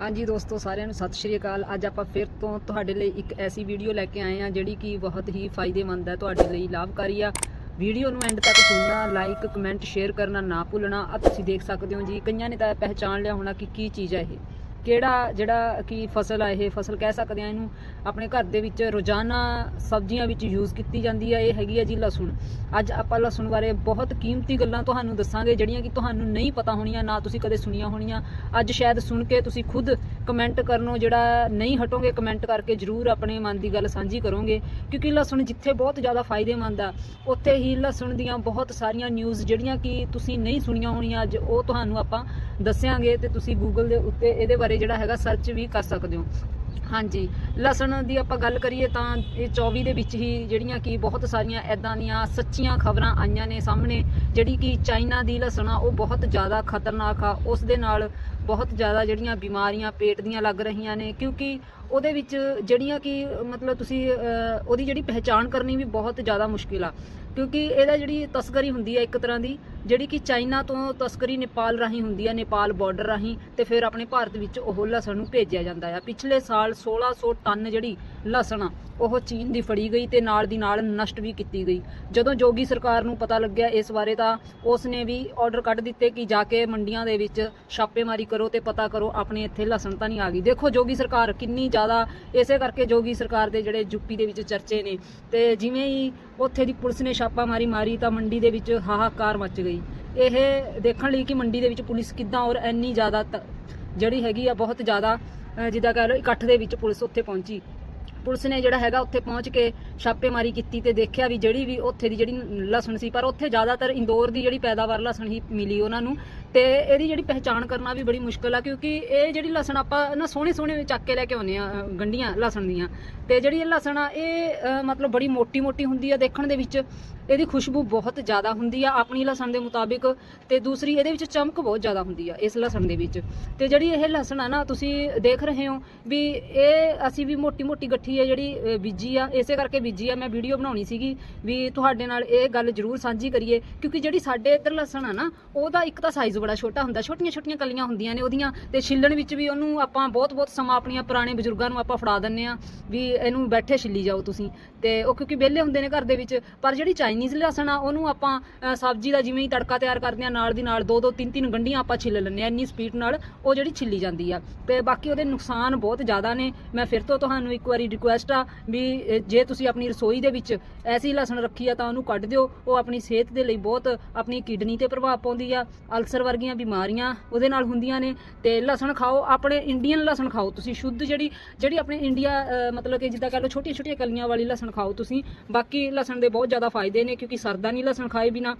ਹਾਂਜੀ ਦੋਸਤੋ, ਸਾਰਿਆਂ ਨੂੰ ਸਤਿ ਸ਼੍ਰੀ ਅਕਾਲ। ਅੱਜ ਆਪਾਂ ਫਿਰ ਤੋਂ ਤੁਹਾਡੇ ਲਈ ਇੱਕ ਐਸੀ ਵੀਡੀਓ ਲੈ ਕੇ ਆਏ ਹਾਂ, ਜਿਹੜੀ ਕਿ ਬਹੁਤ ਹੀ ਫਾਇਦੇਮੰਦ ਹੈ, ਤੁਹਾਡੇ ਲਈ ਲਾਭਕਾਰੀ ਆ। ਵੀਡੀਓ ਨੂੰ ਐਂਡ ਤੱਕ ਸੁਣਨਾ, ਲਾਈਕ, ਕਮੈਂਟ, ਸ਼ੇਅਰ ਕਰਨਾ ਨਾ ਭੁੱਲਣਾ ਆ ਤੁਸੀਂ ਦੇਖ ਸਕਦੇ ਹੋ ਜੀ। ਕਈਆਂ ਨੇ ਤਾਂ ਪਹਿਚਾਣ ਲਿਆ ਹੋਣਾ ਕਿ ਕੀ ਚੀਜ਼ ਹੈ ਇਹ। ਕਿਹੜਾ ਜਿਹੜਾ ਕਿ ਫਸਲ ਆ ਇਹ ਫਸਲ ਕਹਿ ਸਕਦੇ ਆ ਇਹਨੂੰ, ਆਪਣੇ ਘਰ ਦੇ ਵਿੱਚ ਰੋਜ਼ਾਨਾ ਸਬਜ਼ੀਆਂ ਵਿੱਚ ਯੂਜ਼ ਕੀਤੀ ਜਾਂਦੀ ਹੈ ਇਹ ਹੈਗੀ ਹੈ ਜੀ ਲਸਣ। ਅੱਜ ਆਪਾਂ ਲਸਣ ਬਾਰੇ ਬਹੁਤ ਕੀਮਤੀ ਗੱਲਾਂ ਤੁਹਾਨੂੰ ਦੱਸਾਂਗੇ, ਜਿਹੜੀਆਂ ਕਿ ਤੁਹਾਨੂੰ ਨਹੀਂ ਪਤਾ ਹੋਣੀਆਂ, ਨਾ ਤੁਸੀਂ ਕਦੇ ਸੁਣੀਆਂ ਹੋਣੀਆਂ। ਅੱਜ ਸ਼ਾਇਦ ਸੁਣ ਕੇ ਤੁਸੀਂ ਖੁਦ ਕਮੈਂਟ ਕਰਨੋਂ ਜਿਹੜਾ ਨਹੀਂ ਹਟੋਗੇ ਕਮੈਂਟ ਕਰਕੇ ਜਰੂਰ ਆਪਣੇ ਮਨ ਦੀ ਗੱਲ ਸਾਂਝੀ ਕਰੋਗੇ, ਕਿਉਂਕਿ ਲਸਣ ਜਿੱਥੇ ਬਹੁਤ ਜ਼ਿਆਦਾ ਫਾਇਦੇਮੰਦ ਆ, ਉੱਥੇ ਹੀ ਲਸਣ ਦੀਆਂ ਬਹੁਤ ਸਾਰੀਆਂ ਨਿਊਜ਼ ਜਿਹੜੀਆਂ ਕਿ ਤੁਸੀਂ ਨਹੀਂ ਸੁਣੀਆਂ ਹੋਣੀਆਂ ਅੱਜ, ਉਹ ਤੁਹਾਨੂੰ ਆਪਾਂ ਦੱਸਿਆਂਗੇ ਤੇ ਤੁਸੀਂ ਗੂਗਲ ਦੇ ਉੱਤੇ ਇਹਦੇ ਬਾਰੇ ਜਿਹੜਾ ਹੈਗਾ ਸਰਚ ਵੀ ਕਰ ਸਕਦੇ ਹੋ। ਹਾਂਜੀ, ਲਸਣ ਦੀ ਆਪਾਂ ਗੱਲ ਕਰੀਏ ਤਾਂ ਇਹ 24 ਦੇ ਵਿੱਚ ਹੀ ਜਿਹੜੀਆਂ ਕਿ ਬਹੁਤ ਸਾਰੀਆਂ ਐਦਾਂ ਦੀਆਂ ਸੱਚੀਆਂ ਖਬਰਾਂ ਆਈਆਂ ਨੇ ਸਾਹਮਣੇ, ਜਿਹੜੀ ਕਿ ਚਾਈਨਾ ਦੀ ਲਸਣ ਆ, ਉਹ ਬਹੁਤ ਜ਼ਿਆਦਾ ਖਤਰਨਾਕ ਆ, ਉਸ ਦੇ ਨਾਲ ਬਹੁਤ ਜ਼ਿਆਦਾ ਜਿਹੜੀਆਂ ਬਿਮਾਰੀਆਂ ਪੇਟ ਦੀਆਂ ਲੱਗ ਰਹੀਆਂ ਨੇ, ਕਿਉਂਕਿ ਉਹਦੇ ਵਿੱਚ ਜਿਹੜੀਆਂ ਕਿ ਮਤਲਬ ਤੁਸੀਂ ਉਹਦੀ ਜਿਹੜੀ ਪਹਿਚਾਣ ਕਰਨੀ ਵੀ ਬਹੁਤ ਜ਼ਿਆਦਾ ਮੁਸ਼ਕਿਲ ਆ। ਕਿਉਂਕਿ ਇਹਦਾ ਜਿਹੜੀ ਤਸਕਰੀ ਹੁੰਦੀ ਹੈ ਇੱਕ ਤਰ੍ਹਾਂ ਦੀ, ਜਿਹੜੀ ਕਿ ਚਾਈਨਾ ਤੋਂ ਤਸਕਰੀ ਨੇਪਾਲ ਰਾਹੀਂ ਹੁੰਦੀ ਹੈ ਨੇਪਾਲ ਬਾਰਡਰ ਰਾਹੀਂ, ਤੇ ਫਿਰ ਆਪਣੇ ਭਾਰਤ ਵਿੱਚ ਉਹ ਲਸਣ ਨੂੰ ਭੇਜਿਆ ਜਾਂਦਾ ਆ। ਪਿਛਲੇ ਸਾਲ 1600 ਟਨ ਜਿਹੜੀ ਲਸਣ ਆ, ਉਹ ਚੀਨ ਦੀ ਫੜੀ ਗਈ ਤੇ ਨਾਲ ਦੀ ਨਾਲ ਨਸ਼ਟ ਵੀ ਕੀਤੀ ਗਈ। ਜਦੋਂ ਜੋਗੀ ਸਰਕਾਰ ਨੂੰ ਪਤਾ ਲੱਗਿਆ ਇਸ ਬਾਰੇ ਤਾਂ ਉਸ ਨੇ ਵੀ ਆਰਡਰ ਕੱਢ ਦਿੱਤੇ ਕਿ ਜਾ ਕੇ ਮੰਡੀਆਂ ਦੇ ਵਿੱਚ ਛਾਪੇਮਾਰੀ ਕਰੋ। ਕਰੋ ਤੇ ਪਤਾ ਕਰੋ, ਆਪਣੇ ਇੱਥੇ ਲਸਣ ਤਾਂ ਨਹੀਂ ਆ ਗਈ। ਦੇਖੋ, ਜੋਗੀ ਸਰਕਾਰ ਕਿੰਨੀ ਜ਼ਿਆਦਾ, ਇਸੇ ਕਰਕੇ ਜੋਗੀ ਸਰਕਾਰ ਦੇ ਜਿਹੜੇ ਯੂਪੀ ਦੇ ਵਿੱਚ ਚਰਚੇ ਨੇ। ਤੇ ਜਿਵੇਂ ਹੀ ਉੱਥੇ ਦੀ ਪੁਲਿਸ ਨੇ ਛਾਪਾਮਾਰੀ ਮਾਰੀ ਤਾਂ ਮੰਡੀ ਦੇ ਵਿੱਚ ਹਾਹਾਕਾਰ ਮਚ ਗਈ। ਇਹ ਦੇਖਣ ਲਈ ਕਿ ਮੰਡੀ ਦੇ ਵਿੱਚ ਪੁਲਿਸ ਕਿੱਦਾਂ ਔਰ ਇੰਨੀ ਜ਼ਿਆਦਾ ਜਿਹੜੀ ਹੈਗੀ ਆ, ਬਹੁਤ ਜ਼ਿਆਦਾ ਜਿੱਦਾਂ ਕਹਿ ਲਓ ਇਕੱਠ ਦੇ ਵਿੱਚ ਪੁਲਿਸ ਉੱਥੇ ਪਹੁੰਚੀ। ਪੁਲਿਸ ਨੇ ਜਿਹੜਾ ਹੈਗਾ ਉੱਥੇ ਪਹੁੰਚ ਕੇ ਛਾਪੇਮਾਰੀ ਕੀਤੀ ਤੇ ਦੇਖਿਆ ਵੀ ਜਿਹੜੀ ਵੀ ਉੱਥੇ ਦੀ ਜਿਹੜੀ ਲਸਣ ਸੀ ਪਰ ਉੱਥੇ ਜ਼ਿਆਦਾਤਰ ਇੰਦੌਰ ਦੀ ਜਿਹੜੀ ਪੈਦਾਵਾਰ ਲਸਣ ਹੀ ਮਿਲੀ ਉਹਨਾਂ ਨੂੰ। ਤੇ ਇਹਦੀ ਜਿਹੜੀ ਪਹਿਚਾਣ ਕਰਨਾ ਵੀ ਬੜੀ ਮੁਸ਼ਕਲ ਆ ਕਿਉਂਕਿ ਇਹ ਜਿਹੜੀ ਲਸਣ ਆਪਾਂ ਨਾ ਸੋਹਣੇ ਸੋਹਣੇ ਚੱਕ ਕੇ ਲੈ ਕੇ ਆਉਂਦੇ ਆ ਅਹ, ਗੰਢੀਆਂ ਲਸਣ ਦੀਆਂ। ਤੇ ਜਿਹੜੀ ਇਹ ਲਸਣ ਆ ਇਹ ਮਤਲਬ ਬੜੀ ਮੋਟੀ ਮੋਟੀ ਹੁੰਦੀ ਆ ਦੇਖਣ ਦੇ ਵਿੱਚ। ਇਹਦੀ ਖੁਸ਼ਬੂ ਬਹੁਤ ਜ਼ਿਆਦਾ ਹੁੰਦੀ ਆ ਆਪਣੀ ਲਸਣ ਦੇ ਮੁਤਾਬਿਕ ਤੇ ਦੂਸਰੀ ਇਹਦੇ ਵਿੱਚ ਚਮਕ ਬਹੁਤ ਜ਼ਿਆਦਾ ਹੁੰਦੀ ਆ ਇਸ ਲਸਣ ਦੇ ਵਿੱਚ। ਤੇ ਜਿਹੜੀ ਇਹ ਲਸਣ ਆ ਨਾ ਤੁਸੀਂ ਦੇਖ ਰਹੇ ਹੋ ਵੀ ਇਹ ਅਸੀਂ ਵੀ ਮੋਟੀ ਮੋਟੀ ਗੱਠੀ ਹੈ ਜਿਹੜੀ ਬੀਜੀ ਆ, ਇਸੇ ਕਰਕੇ ਬੀਜੀ ਆ, ਮੈਂ ਵੀਡੀਓ ਬਣਾਉਣੀ ਸੀਗੀ ਵੀ ਤੁਹਾਡੇ ਨਾਲ ਇਹ ਗੱਲ ਜ਼ਰੂਰ ਸਾਂਝੀ ਕਰੀਏ, ਕਿਉਂਕਿ ਜਿਹੜੀ ਸਾਡੇ ਇੱਧਰ ਲਸਣ ਆ ਨਾ, ਉਹਦਾ ਇੱਕ ਤਾਂ ਸਾਈਜ਼ ਬੜਾ ਛੋਟਾ ਹੁੰਦਾ ਛੋਟੀਆਂ ਛੋਟੀਆਂ ਕਲੀਆਂ ਹੁੰਦੀਆਂ ਨੇ ਉਹਦੀਆਂ, ਤੇ ਛਿੱਲਣ ਵਿੱਚ ਵੀ ਉਹਨੂੰ ਆਪਾਂ ਬਹੁਤ ਬਹੁਤ ਸਮਾਂ ਆਪਣੀਆਂ ਪੁਰਾਣੇ ਬਜ਼ੁਰਗਾਂ ਨੂੰ ਆਪਾਂ ਫੜਾ ਦਿੰਨੇ ਆ ਵੀ ਇਹਨੂੰ ਬੈਠੇ ਛਿੱਲੀ ਜਾਓ ਤੁਸੀਂ। ਤੇ ਉਹ ਕਿਉਂਕਿ ਵਿਹਲੇ ਹੁੰਦੇ ਨੇ ਘਰ ਦੇ ਵਿੱਚ, ਪਰ ਜਿਹੜੀ ਚਾਈਨੀਜ਼ ਲਸਣ ਆ, ਉਹਨੂੰ ਆਪਾਂ ਸਬਜ਼ੀ ਦਾ ਜਿਵੇਂ ਹੀ ਤੜਕਾ ਤਿਆਰ ਕਰਦੇ ਆ ਨਾਲ ਦੀ ਨਾਲ ਦੋ ਦੋ ਤਿੰਨ ਤਿੰਨ ਗੰਢੀਆਂ ਆਪਾਂ ਛਿੱਲ ਲੈਂਦੇ ਆ ਇੰਨੀ ਸਪੀਡ ਨਾਲ ਉਹ ਜਿਹੜੀ ਛਿੱਲੀ ਜਾਂਦੀ ਆ। ਤੇ ਬਾਕੀ ਉਹਦੇ ਨੁਕਸਾਨ ਬਹੁਤ ਜ਼ਿਆਦਾ ਨੇ। ਮੈਂ ਫਿਰ ਤੋਂ ਤੁਹਾਨੂੰ ਇੱਕ ਵਾਰੀ ਰਿਕੁਐਸਟ ਆ ਵੀ ਜੇ ਤੁਸੀਂ ਆਪਣੀ ਰਸੋਈ ਦੇ ਵਿੱਚ ਐਸੀ ਲਸਣ ਰੱਖੀ ਆ ਤਾਂ ਉਹਨੂੰ ਕੱਢ ਦਿਓ। ਉਹ ਆਪਣੀ ਸਿਹਤ ਦੇ ਲਈ ਬਹੁਤ ਆਪਣੀ ਕਿਡਨੀ ਤੇ ਪ੍ਰਭਾਵ ਪਾਉਂਦੀ ਆ। ਅਲਸਰ ਵਰਗੀਆਂ ਬਿਮਾਰੀਆਂ ਉਹਦੇ ਨਾਲ ਹੁੰਦੀਆਂ ਨੇ ਤੇ ਲਸਣ ਖਾਓ, ਆਪਣੇ ਇੰਡੀਅਨ ਲਸਣ ਖਾਓ ਤੁਸੀਂ। ਸ਼ੁੱਧ ਜਿਹੜੀ ਜਿਹੜੀ ਆਪਣੇ ਇੰਡੀਆ ਮਤਲਬ ਕਿ ਜਿੱਦਾਂ ਕਹ ਲਓ ਛੋਟੀਆਂ ਛੋਟੀਆਂ ਕਲੀਆਂ ਵਾਲੀ ਲਸਣ ਖਾਓ ਤੁਸੀਂ। ਬਾਕੀ ਲਸਣ ਦੇ ਬਹੁਤ ਜ਼ਿਆਦਾ ਫਾਇਦੇ ਨੇ ਕਿਉਂਕਿ ਸਰਦਾ ਨਹੀਂ ਲਸਣ ਖਾਏ ਬਿਨਾ।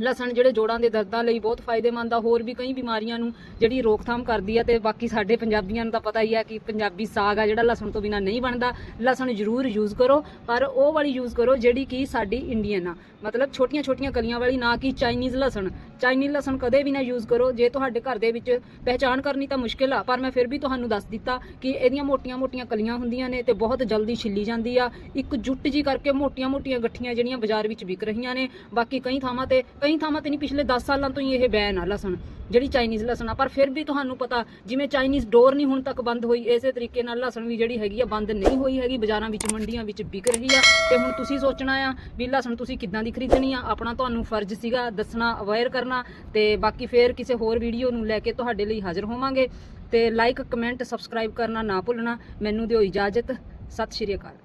ਲਸਣ ਜਿਹੜੇ ਜੋੜਾਂ ਦੇ ਦਰਦਾਂ ਲਈ ਬਹੁਤ ਫਾਇਦੇਮੰਦ ਆ, ਹੋਰ ਵੀ ਕਈ ਬਿਮਾਰੀਆਂ ਨੂੰ ਜਿਹੜੀ ਰੋਕਥਾਮ ਕਰਦੀ ਆ ਤੇ ਬਾਕੀ ਸਾਡੇ ਪੰਜਾਬੀਆਂ ਨੂੰ ਤਾਂ ਪਤਾ ਹੀ ਆ ਕਿ ਪੰਜਾਬੀ ਸਾਗ ਆ ਜਿਹੜਾ ਲਸਣ ਤੋਂ ਬਿਨਾ ਨਹੀਂ ਬਣਦਾ। ਲਸਣ ਜ਼ਰੂਰ ਯੂਜ਼ ਕਰੋ, ਪਰ ਉਹ ਵਾਲੀ ਯੂਜ਼ ਕਰੋ ਜਿਹੜੀ ਕਿ ਸਾਡੀ ਇੰਡੀਅਨ ਆ। ਮਤਲਬ ਛੋਟੀਆਂ ਛੋਟੀਆਂ ਕਲੀਆਂ ਵਾਲੀ, ਨਾ ਕਿ ਚਾਈਨੀਜ਼ ਲਸਣ। ਚਾਈਨੀਜ਼ ਲਸਣ ਕਦੇ ਵੀ ਨਾ ਯੂਜ਼ ਕਰੋ। ਜੇ ਤੁਹਾਡੇ ਘਰ ਦੇ ਵਿੱਚ ਪਹਿਚਾਣ ਕਰਨੀ ਤਾਂ ਮੁਸ਼ਕਿਲ ਆ, ਪਰ ਮੈਂ ਫਿਰ ਵੀ ਤੁਹਾਨੂੰ ਦੱਸ ਦਿੱਤਾ ਕਿ ਇਹਦੀਆਂ ਮੋਟੀਆਂ-ਮੋਟੀਆਂ ਕਲੀਆਂ ਹੁੰਦੀਆਂ ਨੇ ਤੇ ਬਹੁਤ ਜਲਦੀ ਛਿੱਲੀ ਜਾਂਦੀ ਆ। ਇੱਕ ਜੁੱਟ ਜੀ ਕਰਕੇ ਮੋਟੀਆਂ-ਮੋਟੀਆਂ ਗੱਠੀਆਂ ਜਿਹੜੀਆਂ ਬਾਜ਼ਾਰ ਵਿੱਚ ਵਿਕ ਰਹੀਆਂ ਨੇ। ਬਾਕੀ ਕਈ ਥਾਵਾਂ ਤੇ ਕਈ ਥਾਵਾਂ ਤੇ ਨਹੀਂ, ਪਿਛਲੇ 10 ਸਾਲਾਂ ਤੋਂ ਹੀ ਇਹ ਬੈਨ ਆ ਲਸਣ, ਜਿਹੜੀ ਚਾਈਨੀਜ਼ ਲਸਣ ਆ। ਪਰ ਫਿਰ ਵੀ ਤੁਹਾਨੂੰ ਪਤਾ, ਜਿਵੇਂ ਚਾਈਨੀਜ਼ ਡੋਰ ਨਹੀਂ ਹੁਣ ਤੱਕ ਬੰਦ ਹੋਈ, ਇਸੇ ਤਰੀਕੇ ਨਾਲ ਲਸਣ ਵੀ ਜਿਹੜੀ ਹੈਗੀ ਆ, ਬੰਦ ਨਹੀਂ ਹੋਈ ਹੈਗੀ, ਬਾਜ਼ਾਰਾਂ ਵਿੱਚ ਮੰਡੀਆਂ ਵਿੱਚ ਵਿਕ ਰਹੀ ਆ। ਤੇ ਹੁਣ ਤੁਸੀਂ ਸੋਚਣਾ ਆ ਵੀ ਲਸਣ ਤੁਸੀਂ ਕਿੱਦਾਂ ਦੀ ਖਰੀਦਣੀ ਆ? ਆਪਣਾ ਤੁਹਾਨੂੰ ਫਰਜ਼ ਸੀਗਾ ਦੱਸਣਾ ਅਵੇਅਰ ਕਰਨਾ। ਤੇ ਬਾਕੀ ਫੇਰ ਕਿਸੇ ਹੋਰ ਵੀਡੀਓ ਨੂੰ ਲੈ ਕੇ ਤੁਹਾਡੇ ਲਈ ਹਾਜ਼ਰ ਹੋਵਾਂਗੇ। ਤੇ ਲਾਈਕ ਕਮੈਂਟ ਸਬਸਕ੍ਰਾਈਬ ਕਰਨਾ ਨਾ ਭੁੱਲਣਾ। ਮੈਨੂੰ ਦਿਓ ਇਜਾਜ਼ਤ। ਸਤਿ ਸ਼੍ਰੀ ਅਕਾਲ।